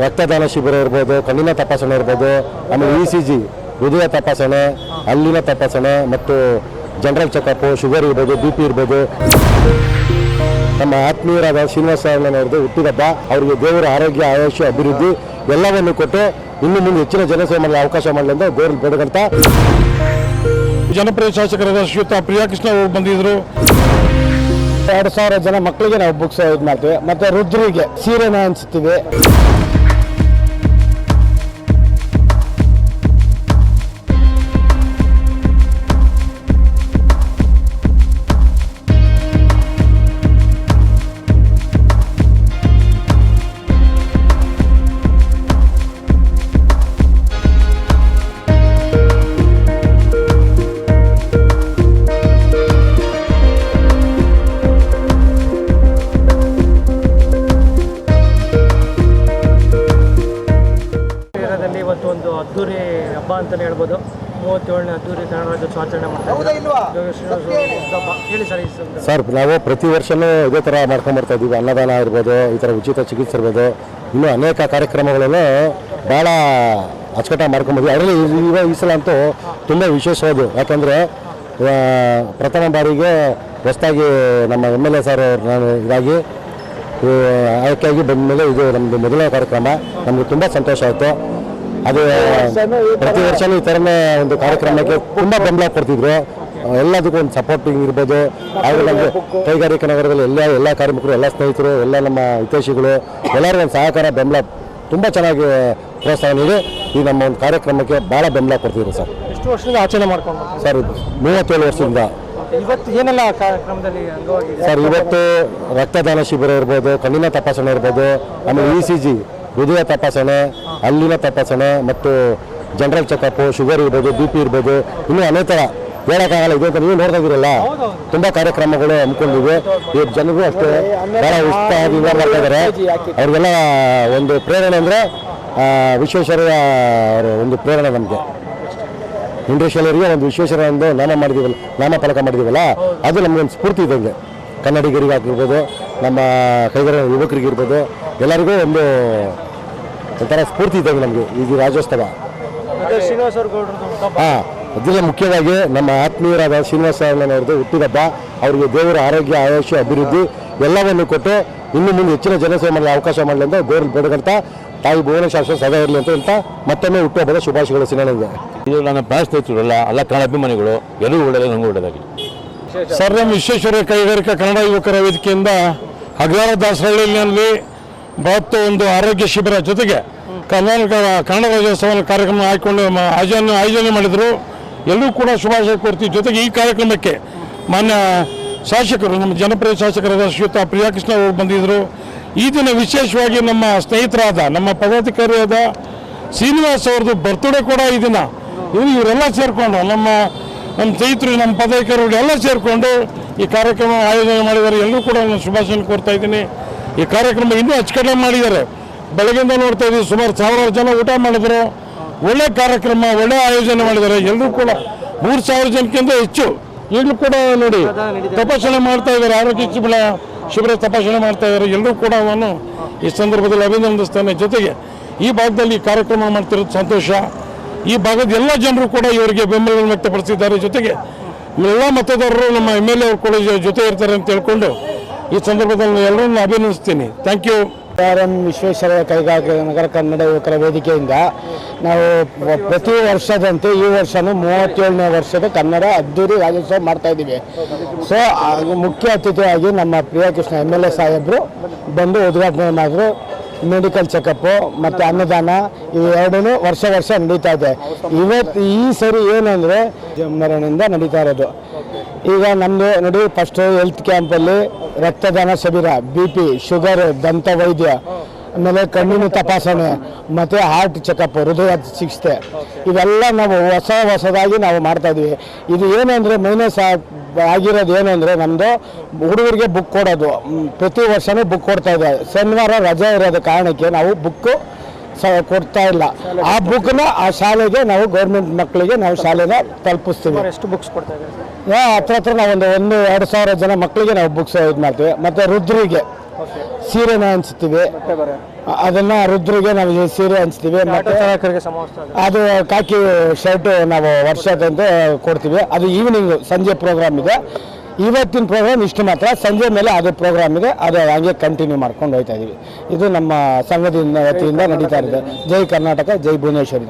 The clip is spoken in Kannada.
ರಕ್ತದಾನ ಶಿಬಿರ ಇರ್ಬೋದು ಕಣ್ಣಿನ ತಪಾಸಣೆ ಇರ್ಬೋದು ಆಮೇಲೆ ಇ ಸಿ ಜಿ ಹೃದಯ ತಪಾಸಣೆ ಅಲ್ಲಿನ ತಪಾಸಣೆ ಮತ್ತು ಜನರಲ್ ಚೆಕಪ್ಪು ಶುಗರ್ ಇರ್ಬೋದು ಬಿ ಪಿ ಇರ್ಬೋದು. ನಮ್ಮ ಆತ್ಮೀಯರಾದ ಶ್ರೀನಿವಾಸ ಅವ್ರದ್ದು ಹುಟ್ಟಿದಬ್ಬ ಅವರಿಗೆ ದೇವರ ಆರೋಗ್ಯ ಆಯುಷ್ಯ ಅಭಿವೃದ್ಧಿ ಎಲ್ಲವನ್ನು ಕೊಟ್ಟು ಇನ್ನು ಮುಂದೆ ಹೆಚ್ಚಿನ ಜನಸೇವೆ ಮಾಡಲು ಅವಕಾಶ ಮಾಡಲಿ ಅಂತ ದೇವ್ರಲ್ಲಿ ಬೇಡಗಂತ ಜನಪ್ರಿಯ ಶಾಸಕರಾದ ಶ್ರೀಯುತ ಪ್ರಿಯಾಕೃಷ್ಣ ಅವರು ಬಂದಿದ್ರು. ಎರಡು ಸಾವಿರ ಜನ ಮಕ್ಕಳಿಗೆ ನಾವು ಬುಕ್ಸ್ ಇದು ಮಾಡ್ತೇವೆ. ಮತ್ತೆ ರುದ್ರಿಗೆ ಸೀರೆನ ಹಂಚ್ತೀವಿ ಅದ್ದೂರಿ ಹಬ್ಬ ಅಂತಲೇ ಹೇಳ್ಬೋದು. ಮೂವತ್ತೇಳನೇ ಅದ್ದೂರಿ ಕನ್ನಡ ರಾಜ್ಯೋತ್ಸವ ಆಚರಣೆ ಮಾಡ್ತಾರೆ ಹೇಳಿ ಸರ್ ಈ ಸಂದರ್ಭ. ಸರ್ ನಾವು ಪ್ರತಿ ವರ್ಷನೂ ಇದೇ ಥರ ಮಾಡ್ಕೊಂಡು ಬರ್ತಾ ಇದ್ದೀವಿ. ಅನ್ನದಾನ ಇರ್ಬೋದು ಈ ಥರ ಉಚಿತ ಚಿಕಿತ್ಸೆ ಇರ್ಬೋದು. ಇನ್ನೂ ಅನೇಕ ಕಾರ್ಯಕ್ರಮಗಳನ್ನು ಭಾಳ ಅಚ್ಚುಕಟ್ಟಾಗಿ ಮಾಡ್ಕೊಂಡ್ಬಂದ್ವಿ ಅದರಲ್ಲಿ ಇವಾಗ ಈ ಸಲ ಅಂತೂ ತುಂಬ ವಿಶೇಷವಾದು ಯಾಕಂದರೆ ಪ್ರಥಮ ಬಾರಿಗೆ ಹೊಸದಾಗಿ ನಮ್ಮ ಎಂ ಎಲ್ ಎ ಸರ್ ನಾನು ಇದಾಗಿ ಆಯ್ಕೆಯಾಗಿ ಬಂದ ಮೇಲೆ ಇದು ನಮ್ಮದು ಮೊದಲನೇ ಕಾರ್ಯಕ್ರಮ. ನಮಗೆ ತುಂಬ ಸಂತೋಷ ಆಯಿತು. ಅದು ಪ್ರತಿ ವರ್ಷನೂ ಈ ಥರನೇ ಒಂದು ಕಾರ್ಯಕ್ರಮಕ್ಕೆ ತುಂಬ ಬೆಂಬಲ ಕೊಡ್ತಿದ್ರು. ಎಲ್ಲದಕ್ಕೂ ಒಂದು ಸಪೋರ್ಟಿಂಗ್ ಇರ್ಬೋದು. ಹಾಗೆ ನಮಗೆ ಕೈಗಾರಿಕಾ ನಗರದಲ್ಲಿ ಎಲ್ಲ ಎಲ್ಲ ಕಾರ್ಮಿಕರು ಎಲ್ಲ ಸ್ನೇಹಿತರು ಎಲ್ಲ ನಮ್ಮ ಹಿತೈಷಿಗಳು ಎಲ್ಲರಿಗೂ ಒಂದು ಸಹಕಾರ ಬೆಂಬಲ ತುಂಬ ಚೆನ್ನಾಗಿ ಪ್ರೋತ್ಸಾಹ ನೀಡಿ ಈ ನಮ್ಮ ಒಂದು ಕಾರ್ಯಕ್ರಮಕ್ಕೆ ಭಾಳ ಬೆಂಬಲ ಕೊಡ್ತಿದ್ರು ಸರ್. ಎಷ್ಟು ವರ್ಷದಿಂದ ಆಚರಣೆ ಮಾಡ್ಕೊಂಡು ಸರ್ ಇದು ಮೂವತ್ತೇಳು ವರ್ಷದಿಂದ. ಇವತ್ತು ಏನೆಲ್ಲ ಕಾರ್ಯಕ್ರಮದಲ್ಲಿ ಸರ್ ಇವತ್ತು ರಕ್ತದಾನ ಶಿಬಿರ ಇರ್ಬೋದು ಕಣ್ಣಿನ ತಪಾಸಣೆ ಇರ್ಬೋದು ಆಮೇಲೆ ಇ ಸಿ ಜಿ ಹೃದಯ ತಪಾಸಣೆ ಅಲ್ಲಿನ ತಪಾಸಣೆ ಮತ್ತು ಜನರಲ್ ಚೆಕಪ್ಪು ಶುಗರ್ ಇರ್ಬೋದು, ಬಿ ಪಿ ಇರ್ಬೋದು, ಇನ್ನೂ ಅನೇಕ ಹೇಳೋಕ್ಕಾಗಲ್ಲ. ಇದು ನೀವು ನೋಡ್ತಾ ಇದ್ದೀರಲ್ಲ? ತುಂಬ ಕಾರ್ಯಕ್ರಮಗಳು ಹಮ್ಮಿಕೊಂಡಿವೆ. ಈ ಜನರು ಅಷ್ಟೇ ಭಾಳ ಉತ್ಸಾಹದಿಂದ ಮಾಡ್ತಾ ಅವ್ರಿಗೆಲ್ಲ ಒಂದು ಪ್ರೇರಣೆ ಅಂದರೆ ವಿಶ್ವೇಶ್ವರಯ್ಯ ಅವರ ಒಂದು ಪ್ರೇರಣೆ ನಮಗೆ. ಇಂಡಸ್ಟ್ರಿಯಲರಿಗೆ ಒಂದು ವಿಶ್ವೇಶ್ವರ ಒಂದು ನಾಮ ಮಾಡಿದೀವಲ್ಲ, ನಾಮ ಫಲಕ ಮಾಡಿದೀವಲ್ಲ? ಅದು ನಮಗೊಂದು ಸ್ಫೂರ್ತಿ ಇದೆ ಕನ್ನಡಿಗರಿಗೆ ಆಗಿರ್ಬೋದು ನಮ್ಮ ಕೈಗಾರ ಯುವಕರಿಗಿರ್ಬೋದು, ಎಲ್ಲರಿಗೂ ಒಂದು ಒಂಥರ ಸ್ಫೂರ್ತಿ ಇದ್ದಂಗೆ ನಮಗೆ. ಈ ರಾಜ್ಯೋತ್ಸವ. ಹಾಂ ಅದೆಲ್ಲ ಮುಖ್ಯವಾಗಿ ನಮ್ಮ ಆತ್ಮೀಯರಾದ ಶ್ರೀನಿವಾಸ ಅವ್ರದ್ದು ಹುಟ್ಟಿದಬ್ಬ ಅವರಿಗೆ ದೇವರ ಆರೋಗ್ಯ ಆಯುಷ್ಯ ಅಭಿವೃದ್ಧಿ ಎಲ್ಲವನ್ನು ಕೊಟ್ಟು ಇನ್ನು ಮುಂದೆ ಹೆಚ್ಚಿನ ಜನಸೇವೆ ಮಾಡಲು ಅವಕಾಶ ಮಾಡಲಿ ಅಂತ ದೇವ್ರಲ್ಲಿ ಬೇಡಗಂತ ತಾಯಿ ಭುವನೇಶ್ವರ ಸದಾ ಇರಲಿ ಅಂತ ಹೇಳ್ತಾ ಮತ್ತೊಮ್ಮೆ ಹುಟ್ಟುಹಬ್ಬದ ಶುಭಾಶಯಗಳು ಸಿನಿಮಾಗೆ ಇದು ನನ್ನ ಪ್ರಾಣ ಅಲ್ಲ ಎಲ್ಲ ಕನ್ನಡ ಅಭಿಮಾನಿಗಳು ಎಲ್ಲರೂ ಒಳ್ಳೆಯದು ನಂಗೆ ಒಳ್ಳೆಯದಾಗಲಿ. ಸರ್ ನಮ್ಮ ವಿಶ್ವೇಶ್ವರ ಕೈಗಾರಿಕಾ ಕನ್ನಡ ಯುವಕರ ವೇದಿಕೆಯಿಂದ ಹಗಲಾರ ದಾಸರಹಳ್ಳಿಯಲ್ಲಿ ಬಹತ್ತು ಒಂದು ಆರೋಗ್ಯ ಶಿಬಿರ ಜೊತೆಗೆ ಕರ್ನಾಟಕ ಕನ್ನಡ ರಾಜ್ಯೋತ್ಸವ ಕಾರ್ಯಕ್ರಮ ಹಾಕಿಕೊಂಡು ಆಯೋಜನೆ ಆಯೋಜನೆ ಮಾಡಿದರು. ಎಲ್ಲರೂ ಕೂಡ ಶುಭಾಶಯ ಕೋರ್ತೀವಿ ಜೊತೆಗೆ ಈ ಕಾರ್ಯಕ್ರಮಕ್ಕೆ ಮಾನ್ಯ ಶಾಸಕರು, ನಮ್ಮ ಜನಪ್ರಿಯ ಶಾಸಕರಾದ ಶ್ರೀಯುತ ಪ್ರಿಯಾಕೃಷ್ಣ ಅವರು ಬಂದಿದ್ದರು ಈ ದಿನ ವಿಶೇಷವಾಗಿ ನಮ್ಮ ಸ್ನೇಹಿತರಾದ, ನಮ್ಮ ಪದಾಧಿಕಾರಿಯಾದ ಶ್ರೀನಿವಾಸ್ ಅವ್ರದ್ದು ಬರ್ತ್ಡೇ ಕೂಡ ಈ ದಿನ. ಇವರು ಇವರೆಲ್ಲ ಸೇರಿಕೊಂಡು ನಮ್ಮ ನಮ್ಮ ಸ್ನೇಹಿತರು, ನಮ್ಮ ಪದಾಧಿಕಾರಿಗಳು ಎಲ್ಲ ಸೇರಿಕೊಂಡು ಈ ಕಾರ್ಯಕ್ರಮ ಆಯೋಜನೆ ಮಾಡಿದ್ದಾರೆ. ಎಲ್ಲರೂ ಕೂಡ ನಾನು ಶುಭಾಶಯ ಕೋರ್ತಾ ಇದ್ದೀನಿ. ಈ ಕಾರ್ಯಕ್ರಮ ಇನ್ನೂ ಅಚ್ಚುಕಟ್ಟಾಗಿ ಮಾಡಿದ್ದಾರೆ. ಬೆಳಗ್ಗೆಯಿಂದ ನೋಡ್ತಾ ಇದ್ದೀವಿ ಸುಮಾರು ಸಾವಿರಾರು ಜನ ಊಟ ಮಾಡಿದ್ರು. ಒಳ್ಳೆ ಕಾರ್ಯಕ್ರಮ, ಒಳ್ಳೆ ಆಯೋಜನೆ ಮಾಡಿದ್ದಾರೆ. ಎಲ್ಲರೂ ಕೂಡ ಮೂರು ಸಾವಿರ ಜನಕ್ಕಿಂತ ಹೆಚ್ಚು. ಈಗಲೂ ಕೂಡ ನೋಡಿ, ತಪಾಸಣೆ ಮಾಡ್ತಾ ಇದ್ದಾರೆ. ಆರೋಗ್ಯ ಶಿಬಿರ ಶಿಬಿರ ತಪಾಸಣೆ ಮಾಡ್ತಾ ಇದ್ದಾರೆ. ಎಲ್ಲರೂ ಕೂಡ ನಾನು ಈ ಸಂದರ್ಭದಲ್ಲಿ ಅಭಿನಂದಿಸ್ತಾನೆ. ಜೊತೆಗೆ ಈ ಭಾಗದಲ್ಲಿ ಕಾರ್ಯಕ್ರಮ ಮಾಡ್ತಿರೋದು ಸಂತೋಷ. ಈ ಭಾಗದ ಎಲ್ಲ ಜನರು ಕೂಡ ಇವರಿಗೆ ಬೆಂಬಲವನ್ನು ವ್ಯಕ್ತಪಡಿಸಿದ್ದಾರೆ. ಜೊತೆಗೆ ಎಲ್ಲ ಮತದಾರರು ನಮ್ಮ ಎಂ ಎಲ್ ಎ ಅವರು ಕೂಡ ಜೊತೆ ಇರ್ತಾರೆ ಅಂತ ಹೇಳ್ಕೊಂಡು ಈ ಸಂದರ್ಭದಲ್ಲಿ ಎಲ್ಲರನ್ನು ಅಭಿನಂದಿಸ್ತೀನಿ. Thank you R M Vishweshwaraiah ಕೈಗಾರಿಕೆ ನಗರ ಕನ್ನಡ ಯುವಕರ ವೇದಿಕೆಯಿಂದ ನಾವು ಪ್ರತಿ ವರ್ಷದಂತೆ ಈ ವರ್ಷನೂ ಮೂವತ್ತೇಳನೇ ವರ್ಷದ ಕನ್ನಡ ಅದ್ದೂರಿ ರಾಜ್ಯೋತ್ಸವ ಮಾಡ್ತಾ ಇದ್ದೀವಿ. ಸೊ ಮುಖ್ಯ ಅತಿಥಿಯಾಗಿ ನಮ್ಮ ಪ್ರಿಯಕೃಷ್ಣ ಎಂ ಎಲ್ ಎ ಸಾಹೇಬರು ಬಂದು ಉದ್ಘಾಟನೆ ಮಾಡಿದ್ರು. ಮೆಡಿಕಲ್ ಚೆಕಪ್ಪು ಮತ್ತು ಅನ್ನದಾನ ಈ ಎರಡೂ ವರ್ಷ ವರ್ಷ ನಡೀತಾ ಇದೆ. ಇವತ್ತು ಈ ಸರಿ ಏನಂದರೆ ಜಮ್ಮರಣಿಂದ ನಡೀತಾ ಇರೋದು. ಈಗ ನಮ್ಮದು ನೋಡಿ ಫಸ್ಟ್ ಹೆಲ್ತ್ ಕ್ಯಾಂಪಲ್ಲಿ ರಕ್ತದಾನ ಶಿಬಿರ ಬಿ ಪಿ ಶುಗರ್ ದಂತ ವೈದ್ಯ, ಆಮೇಲೆ ಕಣ್ಣಿನ ತಪಾಸಣೆ, ಮತ್ತು ಹಾರ್ಟ್ ಚೆಕಪ್ ಹೃದಯ ಚಿಕಿತ್ಸೆ. ಇವೆಲ್ಲ ನಾವು ಹೊಸ ಹೊಸದಾಗಿ ನಾವು ಮಾಡ್ತಾ ಇದೀವಿ. ಇದು ಏನಂದರೆ ಮೈನಸ್ ಆಗಿರೋದು ಏನಂದರೆ ನಮ್ಮದು ಹುಡುಗರಿಗೆ ಬುಕ್ ಕೊಡೋದು. ಪ್ರತಿ ವರ್ಷವೂ ಬುಕ್ ಕೊಡ್ತಾ ಇದೆ. ಶನಿವಾರ ರಜೆ ಇರೋದ ಕಾರಣಕ್ಕೆ ನಾವು ಬುಕ್ಕು ಸ ಕೊಡ್ತಾ ಇಲ್ಲ. ಆ ಬುಕ್ನ ಆ ಶಾಲೆಗೆ ನಾವು ಗೌರ್ಮೆಂಟ್ ಮಕ್ಕಳಿಗೆ ನಾವು ಶಾಲೆನ ತಲುಪಿಸ್ತೀವಿ. ಎಷ್ಟು ಬುಕ್ಸ್ ಕೊಡ್ತಾ ಇದ್ದಾರೆ? ಹತ್ರ ಹತ್ರ ನಾವು ಒಂದು ಒಂದು ಎರಡು ಸಾವಿರ ಜನ ಮಕ್ಕಳಿಗೆ ನಾವು ಬುಕ್ಸ್ ಇದು ಮಾಡ್ತೀವಿ. ಮತ್ತು ರುದ್ರಿಗೆ ಸೀರೆ ಸೀರೆನ ಹಂಚ್ತೀವಿ. ಅದನ್ನ ರುದ್ರಿಗೆ ನಾವು ಸೀರೆ ಹಂಚ್ತೀವಿ. ಮತ್ತೆ. ಅದು ಕಾಕಿ ಶರ್ಟ್ ನಾವು ವರ್ಷದಂತೆ ಕೊಡ್ತೀವಿ. ಅದು ಈವ್ನಿಂಗ್ ಸಂಜೆ ಪ್ರೋಗ್ರಾಮ್ ಇದೆ. ಇವತ್ತಿನ ಪ್ರೋಗ್ರಾಮ್ ಇಷ್ಟು ಮಾತ್ರ. ಸಂಜೆ ಮೇಲೆ ಅದು ಪ್ರೋಗ್ರಾಮ್ ಇದೆ. ಅದು ಹಂಗೆ ಕಂಟಿನ್ಯೂ ಮಾಡ್ಕೊಂಡು ಹೋಯ್ತಾ ಇದೀವಿ. ಇದು ನಮ್ಮ ಸಂಘದಿಂದ ವತಿಯಿಂದ ನಡೀತಾ ಇದೆ ಜೈ ಕರ್ನಾಟಕ ಜೈ ಭುವನೇಶ್ವರಿ